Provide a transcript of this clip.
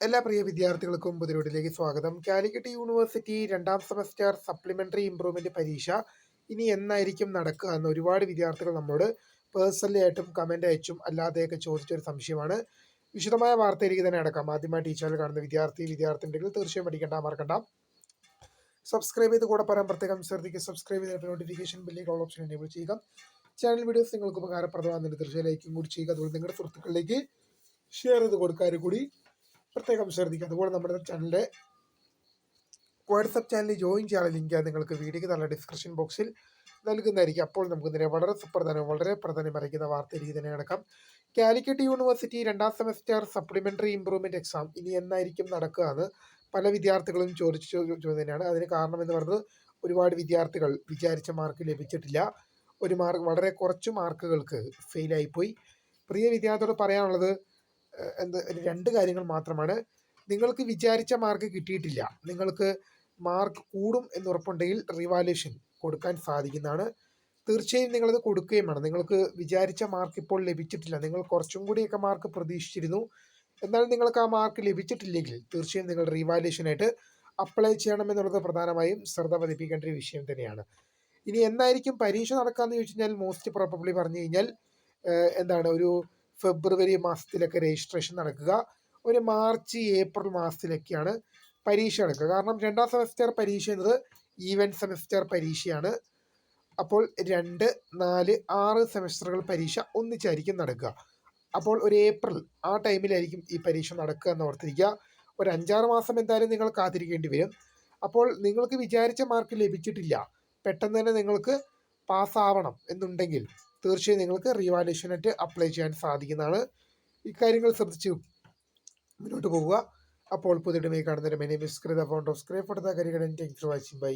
എല്ലാ പ്രിയ വിദ്യാർത്ഥികൾക്കും പുതിരോടിലേക്ക് സ്വാഗതം. കാലിക്കറ്റ് യൂണിവേഴ്സിറ്റി രണ്ടാം സെമസ്റ്റർ സപ്ലിമെന്ററി ഇംപ്രൂവ്മെന്റ് പരീക്ഷ. ഇനി എന്നായിരിക്കും നടക്കുക എന്ന് ഒരുപാട് വിദ്യാർത്ഥികൾ നമ്മോട് പേഴ്സണലി ആയിട്ടും കമന്റ് അയച്ചും അല്ലാതെയൊക്കെ ചോദിച്ചൊരു സംശയമാണ്. വിശദമായ വാർത്തയിലേക്ക് തന്നെ അടക്കാം. ആദ്യമായി ടീച്ചറിൽ കാണുന്ന വിദ്യാർത്ഥി വിദ്യാർത്ഥി ഉണ്ടെങ്കിൽ തീർച്ചയായും പഠിക്കേണ്ട മറക്കണ്ട. സബ്സ്ക്രൈബ് ചെയ്ത് കൂടെ പറയാൻ പ്രത്യേകം ശ്രദ്ധിക്കുക. സബ്സ്ക്രൈബ് ചെയ്തിട്ട് നോട്ടിഫിക്കേഷൻ ബില്ലേക്ക് ഓൾ ഓപ്ഷൻ എനേബിൾ ചെയ്യുക. ചാനൽ വീഡിയോസ് നിങ്ങൾക്ക് ഉപകാരപ്രദമാണെന്ന് തീർച്ചയായും ലൈക്കും കൂടി ചെയ്യുക. അതുപോലെ നിങ്ങളുടെ സുഹൃത്തുക്കളിലേക്ക് ഷെയർ ചെയ്ത് കൊടുക്കാനും കൂടി പ്രത്യേകം ശ്രദ്ധിക്കുക. അതുപോലെ നമ്മുടെ ചാനലിലെ വാട്സപ്പ് ചാനലിൽ ജോയിൻ ചെയ്യാനുള്ള ലിങ്ക് നിങ്ങൾക്ക് വീഡിയോക്ക് നല്ല ഡിസ്ക്രിപ്ഷൻ ബോക്സിൽ നൽകുന്നതായിരിക്കും. അപ്പോൾ നമുക്ക് ഇതിനെ വളരെ സുപ്രധാനം വളരെ പ്രധാനം അറിയിക്കുന്ന വാർത്തയിലേക്ക് തന്നെ നടക്കാം കാലിക്കറ്റ് യൂണിവേഴ്സിറ്റി രണ്ടാം സെമസ്റ്റർ സപ്ലിമെന്ററി ഇംപ്രൂവ്മെന്റ് എക്സാം ഇനി എന്നായിരിക്കും നടക്കുക എന്ന് പല വിദ്യാർത്ഥികളും ചോദിച്ചു ചോദ്യം തന്നെയാണ് അതിന് കാരണം എന്ന് പറയുന്നത് ഒരുപാട് വിദ്യാർത്ഥികൾ വിചാരിച്ച മാർക്ക് ലഭിച്ചിട്ടില്ല. ഒരു മാർക്ക് വളരെ കുറച്ച് മാർക്കുകൾക്ക് ഫെയിലായിപ്പോയി പ്രിയ വിദ്യാർത്ഥിയോട് പറയാനുള്ളത് എന്ത് രണ്ട് കാര്യങ്ങൾ മാത്രമാണ്. നിങ്ങൾക്ക് വിചാരിച്ച മാർക്ക് കിട്ടിയിട്ടില്ല. നിങ്ങൾക്ക് മാർക്ക് കൂടും എന്ന് ഉറപ്പുണ്ടെങ്കിൽ റിവാലുവേഷൻ കൊടുക്കാൻ സാധിക്കുന്നതാണ്. തീർച്ചയായും നിങ്ങളത് കൊടുക്കുകയും വേണം നിങ്ങൾക്ക് വിചാരിച്ച മാർക്ക് ഇപ്പോൾ ലഭിച്ചിട്ടില്ല. നിങ്ങൾ കുറച്ചും കൂടിയൊക്കെ മാർക്ക് പ്രതീക്ഷിച്ചിരുന്നു. എന്നാൽ നിങ്ങൾക്ക് ആ മാർക്ക് ലഭിച്ചിട്ടില്ലെങ്കിൽ തീർച്ചയായും നിങ്ങൾ റിവാലുവേഷനായിട്ട് അപ്ലൈ ചെയ്യണം എന്നുള്ളത് പ്രധാനമായും ശ്രദ്ധ പതിപ്പിക്കേണ്ട ഒരു വിഷയം തന്നെയാണ്. ഇനി എന്നായിരിക്കും പരീക്ഷ നടക്കാമെന്ന് ചോദിച്ചു കഴിഞ്ഞാൽ മോസ്റ്റ് പ്രോബബ്ലി പറഞ്ഞു കഴിഞ്ഞാൽ എന്താണ് ഒരു ഫെബ്രുവരി മാസത്തിലൊക്കെ രജിസ്ട്രേഷൻ നടക്കുക. ഒരു മാർച്ച് ഏപ്രിൽ മാസത്തിലൊക്കെയാണ് പരീക്ഷ നടക്കുക. കാരണം രണ്ടാം സെമസ്റ്റർ പരീക്ഷ എന്നത് ഈവൻ സെമസ്റ്റർ പരീക്ഷയാണ്. അപ്പോൾ രണ്ട് നാല് ആറ് സെമസ്റ്ററുകൾ പരീക്ഷ ഒന്നിച്ചായിരിക്കും നടക്കുക. അപ്പോൾ ഒരു ഏപ്രിൽ ആ ടൈമിലായിരിക്കും ഈ പരീക്ഷ നടക്കുക എന്ന് ഓർത്തിരിക്കുക. ഒരു അഞ്ചാറ് മാസം എന്തായാലും നിങ്ങൾ കാത്തിരിക്കേണ്ടി വരും. അപ്പോൾ നിങ്ങൾക്ക് വിചാരിച്ച മാർക്ക് ലഭിച്ചിട്ടില്ല. പെട്ടെന്ന് തന്നെ നിങ്ങൾക്ക് പാസ്സാവണം എന്നുണ്ടെങ്കിൽ തീർച്ചയായും നിങ്ങൾക്ക് റീവാലുവേഷനായിട്ട് അപ്ലൈ ചെയ്യാൻ സാധിക്കുന്നതാണ്. ഇക്കാര്യങ്ങൾ ശ്രദ്ധിച്ച് മുന്നോട്ട് പോകുക അപ്പോൾ പുതിയ കാണുന്നതിന് മെനി മിസ്കൃത ഫൗണ്ട് ഓഫ് സ്ക്രേ ഫോട്ടോ കരികടൻ താങ്ക്സ് വാച്ചിങ് ബൈ